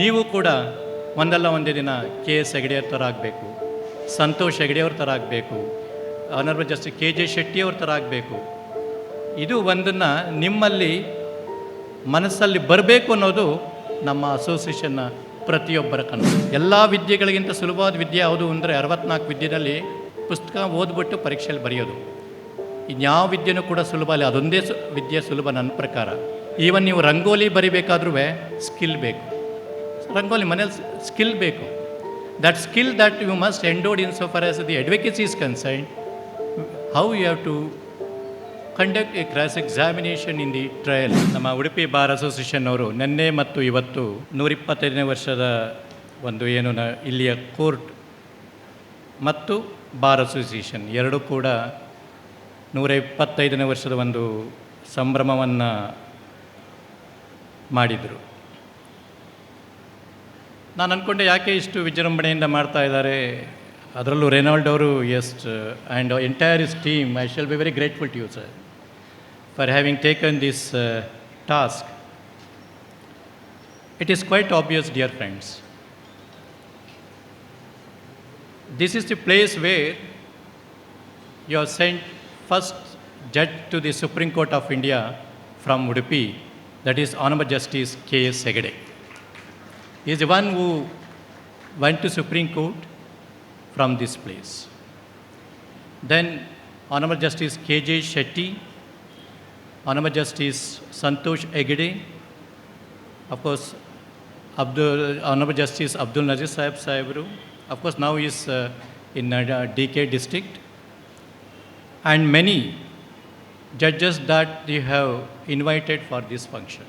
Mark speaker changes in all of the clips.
Speaker 1: ನೀವು ಕೂಡ ಒಂದಲ್ಲ ಒಂದೇ ದಿನ ಕೆ ಎಸ್ ಹೆಗಡೆಯವ್ರ ಥರ ಆಗಬೇಕು, ಸಂತೋಷ್ ಹೆಗಡೆಯವ್ರ ಥರ ಆಗಬೇಕು ಆನರ್ಬಲ್ ಜಸ್ಟಿಸ್ ಕೆ ಜೆ ಶೆಟ್ಟಿಯವ್ರ ಥರ ಆಗಬೇಕು. ಇದು ಒಂದನ್ನು ನಿಮ್ಮಲ್ಲಿ ಮನಸ್ಸಲ್ಲಿ ಬರಬೇಕು ಅನ್ನೋದು ನಮ್ಮ ಅಸೋಸಿಯೇಷನ್ನ ಪ್ರತಿಯೊಬ್ಬರ ಕನಸು. ಎಲ್ಲ ವಿದ್ಯೆಗಳಿಗಿಂತ ಸುಲಭವಾದ ವಿದ್ಯೆ ಯಾವುದು ಅಂದರೆ ಅರವತ್ನಾಲ್ಕು ವಿದ್ಯೆಯಲ್ಲಿ ಪುಸ್ತಕ ಓದ್ಬಿಟ್ಟು ಪರೀಕ್ಷೆಯಲ್ಲಿ ಬರೆಯೋದು. ಇನ್ಯಾವ ವಿದ್ಯೆನೂ ಕೂಡ ಸುಲಭ ಅಲ್ಲ, ಅದೊಂದೇ ಸು, ವಿದ್ಯೆ ಸುಲಭ ನನ್ನ ಪ್ರಕಾರ. ಈವನ್ ನೀವು ರಂಗೋಲಿ ಬರಿಬೇಕಾದ್ರೂ ಸ್ಕಿಲ್ ಬೇಕು. ರಂಗೋಲಿ ಮನೇಲಿ ಸ್ಕಿಲ್ ಬೇಕು. That skill that you must endowed in so far as the advocacy is concern how you have to conduct a cross examination in the trial ನಮ್ಮ ಉಡುಪಿ ಬಾರ್ ಅಸೋಸಿಯೇಷನ್ ಅವರು ನಿನ್ನೆ ಮತ್ತು ಇವತ್ತು ನೂರಿಪ್ಪತ್ತೈದನೇ ವರ್ಷದ ಒಂದು ಏನು ನ ಇಲ್ಲಿಯ ಕೋರ್ಟ್ ಮತ್ತು ಬಾರ್ ಅಸೋಸಿಯೇಷನ್ ಎರಡೂ ಕೂಡ ನೂರ ಇಪ್ಪತ್ತೈದನೇ ವರ್ಷದ ಒಂದು ಸಂಭ್ರಮವನ್ನು ಮಾಡಿದರು. ನಾನು ಅಂದ್ಕೊಂಡೆ ಯಾಕೆ ಇಷ್ಟು ವಿಜೃಂಭಣೆಯಿಂದ ಮಾಡ್ತಾ ಇದ್ದಾರೆ ಅದರಲ್ಲೂ ರೆನಾಲ್ಡ್ ಅವರು ಎಸ್ಟ್ and entire is team I shall be very grateful to you sir for having taken this task it is quite obvious dear friends this is the place where you are sent first judge to the Supreme Court of India from Udupi, that is Honorable Justice K.S. Segade. He is the one who went to Supreme Court from this place. Then Honorable Justice K.J. Shetty, Honorable Justice Santosh Egede, of course, Abdul, Honorable Justice Abdul Nazir Sahib Sahibru, of course, now he is uh, in uh, DK district, and many judges that they have invited for this function.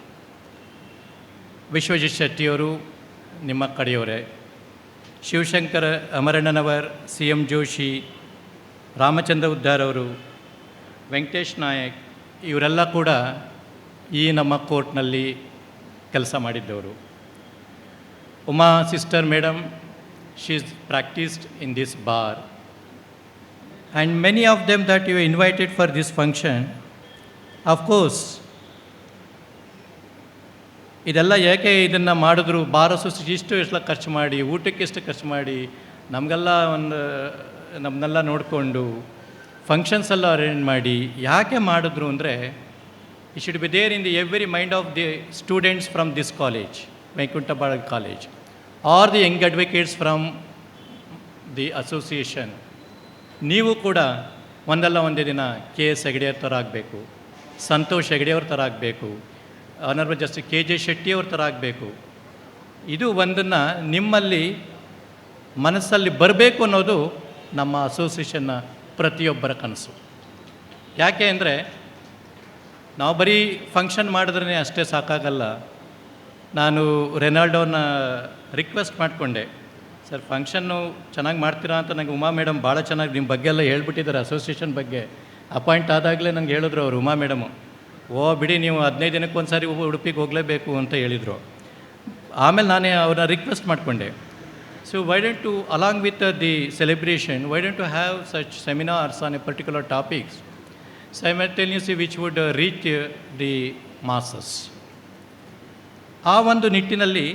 Speaker 1: Vishwajit Shetty ನಿಮ್ಮ ಕಡೆಯವರೇ. Shivashankara ಅಮರಣ್ಣನವರ್ C M Joshi Ramachandra Uddar ಅವರು ವೆಂಕಟೇಶ್ ನಾಯಕ್ ಇವರೆಲ್ಲ ಕೂಡ ಈ ನಮ್ಮ ಕೋರ್ಟ್ನಲ್ಲಿ ಕೆಲಸ ಮಾಡಿದ್ದವರು. Uma sister madam she is practised in this bar and many of them that you invited for this function of course, ಇದೆಲ್ಲ ಏಕೆ ಇದನ್ನು ಮಾಡಿದ್ರು? ಬಾರಸು ಇಷ್ಟು ಎಷ್ಟು ಖರ್ಚು ಮಾಡಿ, ಊಟಕ್ಕೆ ಎಷ್ಟು ಖರ್ಚು ಮಾಡಿ, ನಮಗೆಲ್ಲ ಒಂದು ನಮ್ಮನ್ನೆಲ್ಲ ನೋಡಿಕೊಂಡು ಫಂಕ್ಷನ್ಸ್ ಎಲ್ಲ ಅರೇಂಜ್ ಮಾಡಿ ಯಾಕೆ ಮಾಡಿದ್ರು ಅಂದರೆ it should be there in the every mind of the students from this college Vaikunthapala college are the young advocates from the association ನೀವು ಕೂಡ ಒಂದಲ್ಲ ಒಂದೇ ದಿನ ಕೆ ಎಸ್ ಹೆಗಡೆಯವ್ರ ಥರ ಆಗಬೇಕು, ಸಂತೋಷ್ ಹೆಗಡೆಯವ್ರ ಥರ ಆಗಬೇಕು. ಆನರ್ಬಲ್ ಜಸ್ಟಿಸ್ ಕೆ ಜೆ ಶೆಟ್ಟಿಯವ್ರ ಥರ ಆಗಬೇಕು. ಇದು ಒಂದನ್ನು ನಿಮ್ಮಲ್ಲಿ ಮನಸ್ಸಲ್ಲಿ ಬರಬೇಕು ಅನ್ನೋದು ನಮ್ಮ ಅಸೋಸಿಯೇಷನ್ನ ಪ್ರತಿಯೊಬ್ಬರ ಕನಸು. ಯಾಕೆ ಅಂದರೆ ನಾವು ಬರೀ ಫಂಕ್ಷನ್ ಮಾಡಿದ್ರೆ ಅಷ್ಟೇ ಸಾಕಾಗಲ್ಲ. ನಾನು ರೆನಾಲ್ಡೋನ ರಿಕ್ವೆಸ್ಟ್ ಮಾಡಿಕೊಂಡೆ. ಸರ್ ಫಂಕ್ಷನ್ನು ಚೆನ್ನಾಗಿ ಮಾಡ್ತೀರಾ ಅಂತ ನನಗೆ ಉಮಾ ಮೇಡಮ್ ಭಾಳ ಚೆನ್ನಾಗಿ ನಿಮ್ಮ ಬಗ್ಗೆ ಎಲ್ಲ ಹೇಳ್ಬಿಟ್ಟಿದ್ದಾರೆ ಅಸೋಸಿಯೇಷನ್ ಬಗ್ಗೆ. ಅಪಾಯಿಂಟ್ ಆದಾಗಲೇ ನನಗೆ ಹೇಳಿದ್ರು ಅವರು ಉಮಾ ಮೇಡಮು. ಓ, ಬಿಡಿ, ನೀವು ಹದಿನೈದು ದಿನಕ್ಕೆ ಒಂದು ಸಾರಿ ಉಡುಪಿಗೆ ಹೋಗಲೇಬೇಕು ಅಂತ ಹೇಳಿದರು. ಆಮೇಲೆ ನಾನೇ ಅವ್ರನ್ನ ರಿಕ್ವೆಸ್ಟ್ ಮಾಡಿಕೊಂಡೆ. So we intend to along with the celebration we intend to have such seminars on a particular topics simultaneously which would reach the masses ಆ ಒಂದು ನಿಟ್ಟಿನಲ್ಲಿ,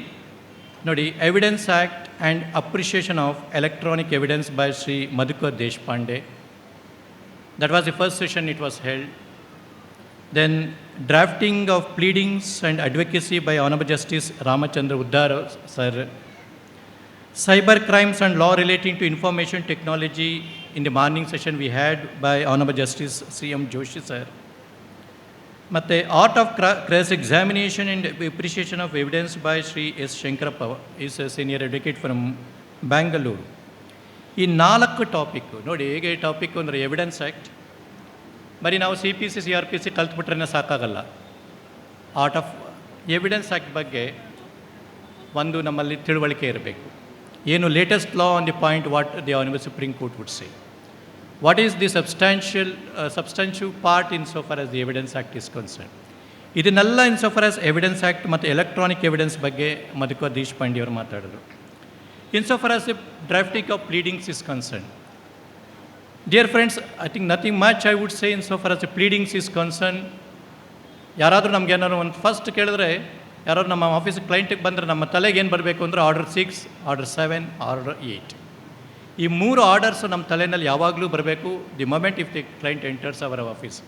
Speaker 1: ನೋಡಿ evidence act and appreciation of electronic evidence by Shri Madhukar Deshpande that was the first session it was held then drafting of pleadings and advocacy by honourable justice Ramachandra Uddar sir cyber crimes and law relating to information technology in the morning session we had by honorable justice cm joshi, sir. ಮತ್ತು art of Kra cross examination and appreciation of evidence by Shri S Shankarappa is senior advocate from Bangalore ಈ ನಾಲ್ಕು topic ನೋಡಿ ಹೇಗೆ topic ಅಂದರೆ evidence act ಬರೀ ನಾವು C P C C R P C ಕಲ್ತ್ಬಿಟ್ರೆ ಸಾಕಾಗಲ್ಲ. Art of evidence act ಬಗ್ಗೆ ಒಂದು ನಮ್ಮಲ್ಲಿ ತಿಳುವಳಿಕೆ ಇರಬೇಕು. ಏನು latest law on the point what the on supreme court would say what is the substantial substantive part in so far as the evidence act is concern ಇದನ್ನೆಲ್ಲ in so far as evidence act ಮತ್ತು electronic evidence ಬಗ್ಗೆ ಮಧುಕರ್ ದೇಶಪಾಂಡೆ ಅವರು ಮಾತಾಡಿದರು. In so far as the drafting of pleadings is concern dear friends I think nothing much I would say in so far as pleadings is concern ಯಾರಾದರೂ ನಮ್ಗೆ ಏನಾದ್ರು ಒಂದು first ಕೇಳಿದ್ರೆ, ಯಾರಾದ್ರೂ ನಮ್ಮ ಆಫೀಸ್ ಕ್ಲೈಂಟಿಗೆ ಬಂದರೆ ನಮ್ಮ ತಲೆಗೆ ಏನು ಬರಬೇಕು ಅಂದರೆ order six order seven order eight ಈ ಮೂರು ಆರ್ಡರ್ಸ್ ನಮ್ಮ ತಲೆಯಲ್ಲಿ ಯಾವಾಗಲೂ ಬರಬೇಕು the moment if the client enters our office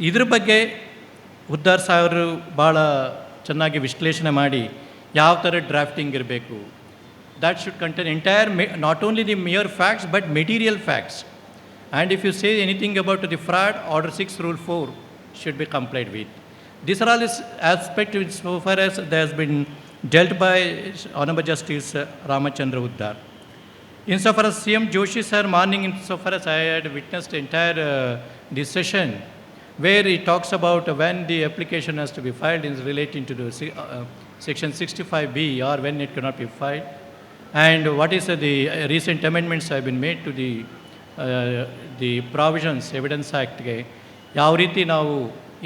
Speaker 1: ಇದ್ರ ಬಗ್ಗೆ ಉದ್ದಾರ್ ಸಾವರು ಭಾಳ ಚೆನ್ನಾಗಿ ವಿಶ್ಲೇಷಣೆ ಮಾಡಿ ಯಾವ ಥರ ಡ್ರಾಫ್ಟಿಂಗ್ ಇರಬೇಕು. That should contain entire may not only the mere facts but material facts And if you say anything about the fraud, Order 6, Rule 4 should be complied with. These are all aspects which so far as there has been dealt by Honorable Justice Ramachandra Uddar. Insofar as CM Joshi sir morning, insofar as I had witnessed the entire uh, this session, where he talks about when the application has to be filed in relating to the uh, section 65B or when it cannot be filed, and what is uh, the recent amendments have been made to the uh, provisions evidence ಆ್ಯಕ್ಟ್ಗೆ ಯಾವ ರೀತಿ ನಾವು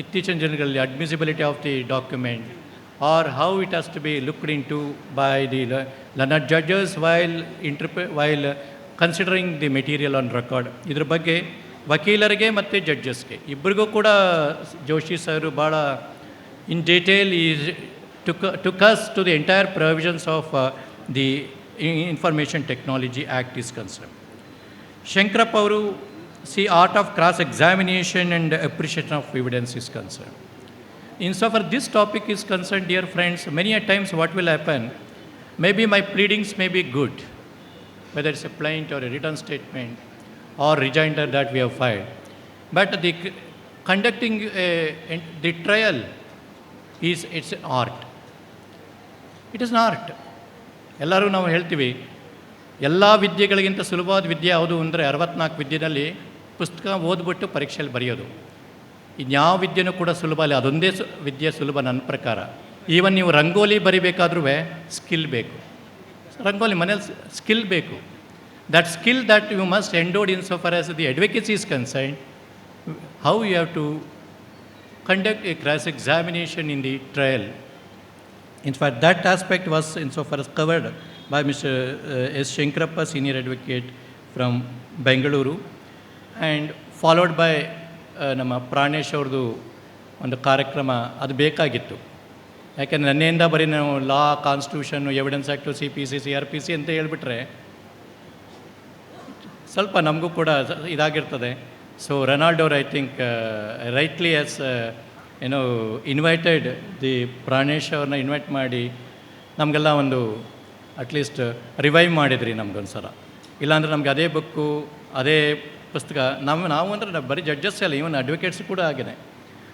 Speaker 1: ಇತ್ತೀಚಿನ ದಿನಗಳಲ್ಲಿ admissibility of the document or how it has to be looked into by the learned judges while ಇಂಟರ್ಪ್ರೆ while considering the material on record ಇದ್ರ ಬಗ್ಗೆ ವಕೀಲರಿಗೆ ಮತ್ತು ಜಡ್ಜಸ್ಗೆ ಇಬ್ಬರಿಗೂ ಕೂಡ ಜೋಶಿ ಸರ್ ಭಾಳ ಇನ್ ಡೀಟೇಲ್ ಈ took took us to the entire provisions of the information technology act is concern Shankarappa ಅವರು C art of cross examination and appreciation of evidence is concern insofar this topic is concerned, dear friends, many a times what will happen, maybe my pleadings may be good, whether it's a plaint or a written statement or rejoinder that we have filed. But the c- conducting a, in- the trial is it's an art. It is an art. ಎಲ್ಲರೂ ನಾವು ಹೇಳ್ತೀವಿ ಎಲ್ಲ ವಿದ್ಯೆಗಳಿಗಿಂತ ಸುಲಭವಾದ ವಿದ್ಯೆ ಯಾವುದು ಅಂದರೆ ಅರವತ್ನಾಲ್ಕು ವಿದ್ಯೆಯಲ್ಲಿ ಪುಸ್ತಕ ಓದ್ಬಿಟ್ಟು ಪರೀಕ್ಷೆಯಲ್ಲಿ ಬರೆಯೋದು. ಇನ್ಯಾವ ವಿದ್ಯೆನೂ ಕೂಡ ಸುಲಭ ಅಲ್ಲ. ಅದೊಂದೇ ಸು ವಿದ್ಯೆ ಸುಲಭ ನನ್ನ ಪ್ರಕಾರ. ಈವನ್ ನೀವು ರಂಗೋಲಿ ಬರಿಬೇಕಾದ್ರೂ ಸ್ಕಿಲ್ ಬೇಕು. ರಂಗೋಲಿ ಮನೇಲಿ ಸ್ಕಿಲ್ ಬೇಕು. That you must endowed in so far as the advocacy is concern how you have to conduct a cross examination in the trial In fact, that aspect was insofar as covered. By Mr. uh, S. Shankarappa, senior advocate from Bengaluru, and followed by uh, ನಮ್ಮ ಪ್ರಾಣೇಶ್ ಅವ್ರದ್ದು ಒಂದು ಕಾರ್ಯಕ್ರಮ ಅದು ಬೇಕಾಗಿತ್ತು ಯಾಕೆಂದರೆ ನನ್ನೆಯಿಂದ ಬರೀ ನಾವು law constitution evidence act C P C C R P C ಅಂತ ಹೇಳ್ಬಿಟ್ರೆ ಸ್ವಲ್ಪ ನಮಗೂ ಕೂಡ ಇದಾಗಿರ್ತದೆ ಸೊ ರೆನಾಲ್ಡ್ ಅವ್ರು ಐ ಥಿಂಕ್ ರೈಟ್ಲಿ ಎಸ್ ಏನೋ ಇನ್ವೈಟೆಡ್ ದಿ ಪ್ರಾಣೇಶ್ ಅವ್ರನ್ನ ಇನ್ವೈಟ್ ಮಾಡಿ ನಮಗೆಲ್ಲ ಒಂದು ಅಟ್ಲೀಸ್ಟ್ ರಿವೈವ್ ಮಾಡಿದ್ರಿ ನಮ್ಗೊಂದು ಸಲ ಇಲ್ಲಾಂದ್ರೆ ನಮಗೆ ಅದೇ ಬುಕ್ಕು, ಅದೇ ಪುಸ್ತಕ ನಾವು ನಾವು ಅಂದರೆ ಬರೀ ಜಡ್ಜಸ್ ಅಲ್ಲ ಈವನ್ ಅಡ್ವೊಕೇಟ್ಸ್ ಕೂಡ ಆಗಿದೆ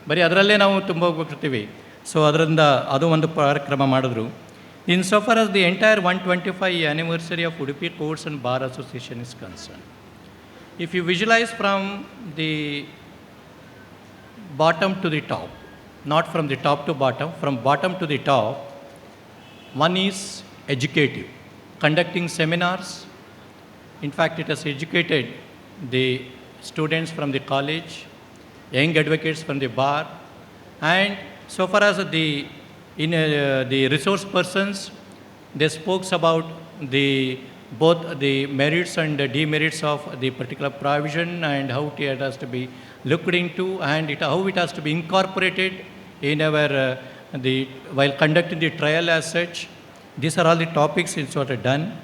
Speaker 1: ಬರೀ ಅದರಲ್ಲೇ ನಾವು ತುಂಬ ಹೋಗ್ಬಿಟ್ಟಿರ್ತೀವಿ. ಸೊ ಅದರಿಂದ ಅದು ಒಂದು ಕಾರ್ಯಕ್ರಮ ಮಾಡಿದ್ರು. In so far as the entire one twenty five anniversary of Udupi courts and bar association is concern if you visualise from the bottom to the top not from the top to bottom from bottom to the top one is educative, conducting seminars. In fact, it has educated the students from the college, young advocates from the bar, and so far as the in uh, the resource persons, they spoke about the both the merits and the demerits of the particular provision and how it has to be looked into and it, how it has to be incorporated in our uh, the while conducting the trial as such. These are all the topics it's sort of done.